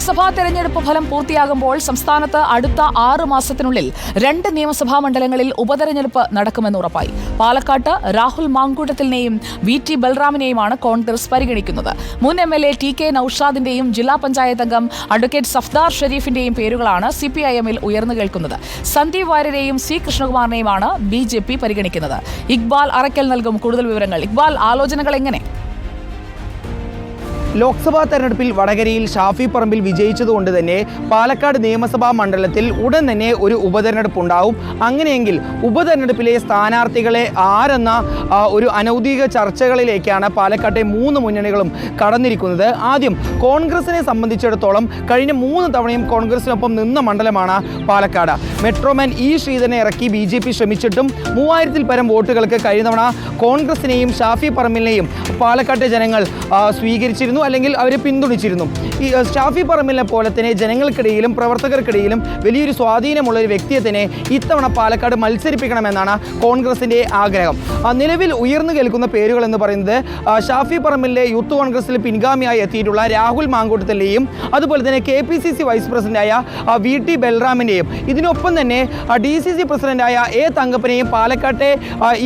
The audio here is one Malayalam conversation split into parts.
ലോക്സഭാ തെരഞ്ഞെടുപ്പ് ഫലം പൂർത്തിയാകുമ്പോൾ സംസ്ഥാനത്ത് അടുത്ത ആറ് മാസത്തിനുള്ളിൽ രണ്ട് നിയമസഭാ മണ്ഡലങ്ങളിൽ ഉപതെരഞ്ഞെടുപ്പ് നടക്കുമെന്ന് ഉറപ്പായി. പാലക്കാട്ട് രാഹുൽ മാങ്കൂട്ടത്തിനെയും വി ടി ബൽറാമിനെയുമാണ് കോൺഗ്രസ് പരിഗണിക്കുന്നത്. മുൻ M L A T K നൌഷാദിന്റെയും ജില്ലാ പഞ്ചായത്ത് അംഗം അഡ്വക്കേറ്റ് സഫ്ദാർ ഷെരീഫിന്റെയും പേരുകളാണ് സി പി ഐ എമ്മിൽ ഉയർന്നു കേൾക്കുന്നത്. സന്ദീപ് വാര്യരെയും സി കൃഷ്ണകുമാറിനെയുമാണ് ബി ജെ പി പരിഗണിക്കുന്നത്. ഇക്ബാൽ അറക്കൽ നൽകും കൂടുതൽ വിവരങ്ങൾ. ഇക്ബാൽ ആലോചനകൾ എങ്ങനെ? ലോക്സഭാ തെരഞ്ഞെടുപ്പിൽ വടകരയിൽ ഷാഫി പറമ്പിൽ വിജയിച്ചതുകൊണ്ട് തന്നെ പാലക്കാട് നിയമസഭാ മണ്ഡലത്തിൽ ഉടൻ തന്നെ ഒരു ഉപതെരഞ്ഞെടുപ്പ് ഉണ്ടാവും അങ്ങനെയെങ്കിൽ ഉപതെരഞ്ഞെടുപ്പിലെ സ്ഥാനാർത്ഥികളെ ആരെന്ന ഒരു അനൗദ്യോഗിക ചർച്ചകളിലേക്കാണ് പാലക്കാട്ടെ മൂന്ന് മുന്നണികളും കടന്നിരിക്കുന്നത്. ആദ്യം കോൺഗ്രസിനെ സംബന്ധിച്ചിടത്തോളം കഴിഞ്ഞ മൂന്ന് തവണയും കോൺഗ്രസിനൊപ്പം നിന്ന മണ്ഡലമാണ് പാലക്കാട്. മെട്രോമാൻ ഇ ശ്രീധരനെ ഇറക്കി ബി ജെ പി ശ്രമിച്ചിട്ടും മൂവായിരത്തിൽ പരം വോട്ടുകൾക്ക് കഴിഞ്ഞ തവണ കോൺഗ്രസിനെയും ഷാഫി പറമ്പിലിനെയും പാലക്കാട്ടെ ജനങ്ങൾ സ്വീകരിച്ചിരുന്നു അല്ലെങ്കിൽ അവരെ പിന്തുണച്ചിരുന്നു. ഈ ഷാഫി പറമ്പിലിനെ പോലെ തന്നെ ജനങ്ങൾക്കിടയിലും പ്രവർത്തകർക്കിടയിലും വലിയൊരു സ്വാധീനമുള്ള ഒരു വ്യക്തിയെ തന്നെ ഇത്തവണ പാലക്കാട് മത്സരിപ്പിക്കണമെന്നാണ് കോൺഗ്രസിന്റെ ആഗ്രഹം. നിലവിൽ ഉയർന്നു കേൾക്കുന്ന പേരുകൾ എന്ന് പറയുന്നത് ഷാഫി പറമ്പിലിന്റെ യൂത്ത് കോൺഗ്രസിൽ പിൻഗാമിയായി എത്തിയിട്ടുള്ള രാഹുൽ മാങ്കൂട്ടത്തിന്റെയും അതുപോലെ തന്നെ K P C C vice പ്രസിഡന്റായ വി ടി ബൽറാമിന്റെയും ഇതിനൊപ്പം തന്നെ ഡി സി സി പ്രസിഡന്റായ എ തങ്കപ്പനെയും പാലക്കാട്ടെ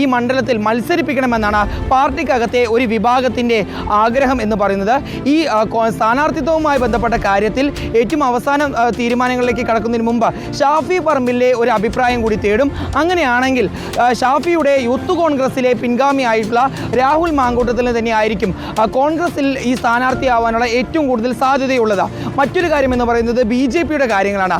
ഈ മണ്ഡലത്തിൽ മത്സരിപ്പിക്കണമെന്നാണ് പാർട്ടിക്കകത്തെ ഒരു വിഭാഗത്തിന്റെ ആഗ്രഹം എന്ന് പറയുന്നത്. ഈ സ്ഥാനാർത്ഥിത്വവുമായി ബന്ധപ്പെട്ട കാര്യത്തിൽ ഏറ്റവും അവസാനം തീരുമാനങ്ങളിലേക്ക് കടക്കുന്നതിന് മുമ്പ് ഷാഫി പറമ്പിലെ ഒരു അഭിപ്രായം കൂടി തേടും. അങ്ങനെയാണെങ്കിൽ ഷാഫിയുടെ യൂത്ത് കോൺഗ്രസിലെ പിൻഗാമിയായിട്ടുള്ള രാഹുൽ മാങ്കൂട്ടത്തിൽ തന്നെ ആയിരിക്കും കോൺഗ്രസിൽ ഈ സ്ഥാനാർത്ഥിയാവാനുള്ള ഏറ്റവും കൂടുതൽ സാധ്യതയുള്ളത്. മറ്റൊരു കാര്യം എന്ന് പറയുന്നത് ബി ജെ പിയുടെ കാര്യങ്ങളാണ്.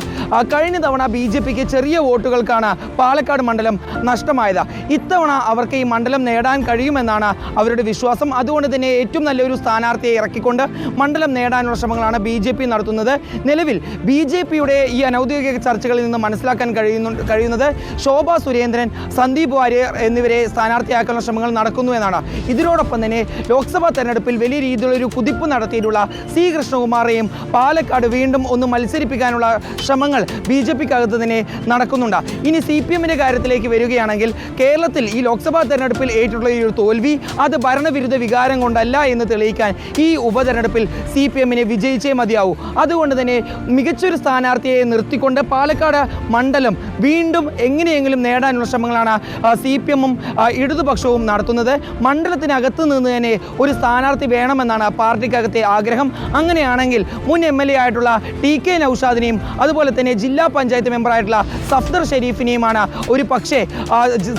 കഴിഞ്ഞ തവണ ബി ജെ പിക്ക് ചെറിയ വോട്ടുകൾക്കാണ് പാലക്കാട് മണ്ഡലം നഷ്ടമായത്. ഇത്തവണ അവർക്ക് ഈ മണ്ഡലം നേടാൻ കഴിയുമെന്നാണ് അവരുടെ വിശ്വാസം. അതുകൊണ്ട് തന്നെ ഏറ്റവും നല്ലൊരു സ്ഥാനാർത്ഥിയെ ഇറക്കിക്കൊണ്ട് മണ്ഡലം നേടാനുള്ള ശ്രമങ്ങളാണ് ബി ജെ പി നടത്തുന്നത്. നിലവിൽ ബി ജെ പിയുടെ ഈ അനൗദ്യോഗിക ചർച്ചകളിൽ നിന്ന് മനസ്സിലാക്കാൻ കഴിയുന്നു കഴിയുന്നത് ശോഭ സുരേന്ദ്രൻ സന്ദീപ് വാര്യർ എന്നിവരെ സ്ഥാനാർത്ഥിയാക്കാനുള്ള ശ്രമങ്ങൾ നടക്കുന്നു എന്നാണ്. ഇതിനോടൊപ്പം തന്നെ ലോക്സഭാ തെരഞ്ഞെടുപ്പിൽ വലിയ രീതിയിലൊരു കുതിപ്പ് നടത്തിയിട്ടുള്ള സി കൃഷ്ണകുമാറെയും പാലക്കാട് വീണ്ടും ഒന്ന് മത്സരിപ്പിക്കാനുള്ള ശ്രമങ്ങൾ ബി ജെ പിക്കകത്ത് തന്നെ നടക്കുന്നുണ്ട്. ഇനി സി പി എമ്മിന്റെ കാര്യത്തിലേക്ക് വരികയാണെങ്കിൽ കേരളത്തിൽ ഈ ലോക്സഭാ തെരഞ്ഞെടുപ്പിൽ ഏറ്റുള്ള ഒരു തോൽവി അത് ഭരണവിരുദ്ധ വികാരം കൊണ്ടല്ല എന്ന് തെളിയിക്കാൻ ഈ ഉപതെരഞ്ഞെടുപ്പിൽ സി പി എമ്മിനെ വിജയിച്ചേ മതിയാവൂ. അതുകൊണ്ട് തന്നെ മികച്ചൊരു സ്ഥാനാർത്ഥിയെ നിർത്തിക്കൊണ്ട് പാലക്കാട് മണ്ഡലം വീണ്ടും എങ്ങനെയെങ്കിലും നേടാനുള്ള ശ്രമങ്ങളാണ് സി പി എമ്മും ഇടതുപക്ഷവും നടത്തുന്നത്. മണ്ഡലത്തിനകത്ത് നിന്ന് തന്നെ ഒരു സ്ഥാനാർത്ഥി വേണമെന്നാണ് പാർട്ടിക്കകത്തെ ആഗ്രഹം. അങ്ങനെയാണെങ്കിൽ മുൻ എം എൽ എ ആയിട്ടുള്ള ടി കെ നൌഷാദിനെയും അതുപോലെ തന്നെ ജില്ലാ പഞ്ചായത്ത് മെമ്പറായിട്ടുള്ള സഫ്ദർ ഷെരീഫിനെയുമാണ് ഒരു പക്ഷേ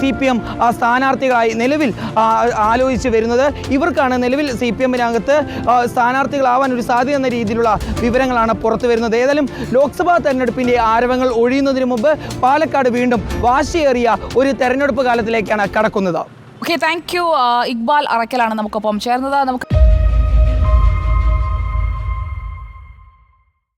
സി പി എം സ്ഥാനാർത്ഥികളായി നിലവിൽ ആലോചിച്ച് വരുന്നത്. ഇവർക്കാണ് നിലവിൽ സി പി എമ്മിനകത്ത് സ്ഥാനാർത്ഥികളാവാൻ ഒരു സാധ്യത എന്ന രീതിയിലുള്ള വിവരങ്ങളാണ് പുറത്തു വരുന്നത്. ഏതായാലും ലോക്സഭാ തെരഞ്ഞെടുപ്പിന്റെ ആരവങ്ങൾ ഒഴിയുന്നതിന് മുമ്പ് പാലക്കാട് വീണ്ടും വാശിയേറിയ ഒരു തെരഞ്ഞെടുപ്പ് കാലത്തിലേക്കാണ് കടക്കുന്നത്. ഓക്കെ താങ്ക് യു ഇക്ബാൽ അറക്കലാണ് നമുക്കൊപ്പം ചേർന്നത്. നമുക്ക്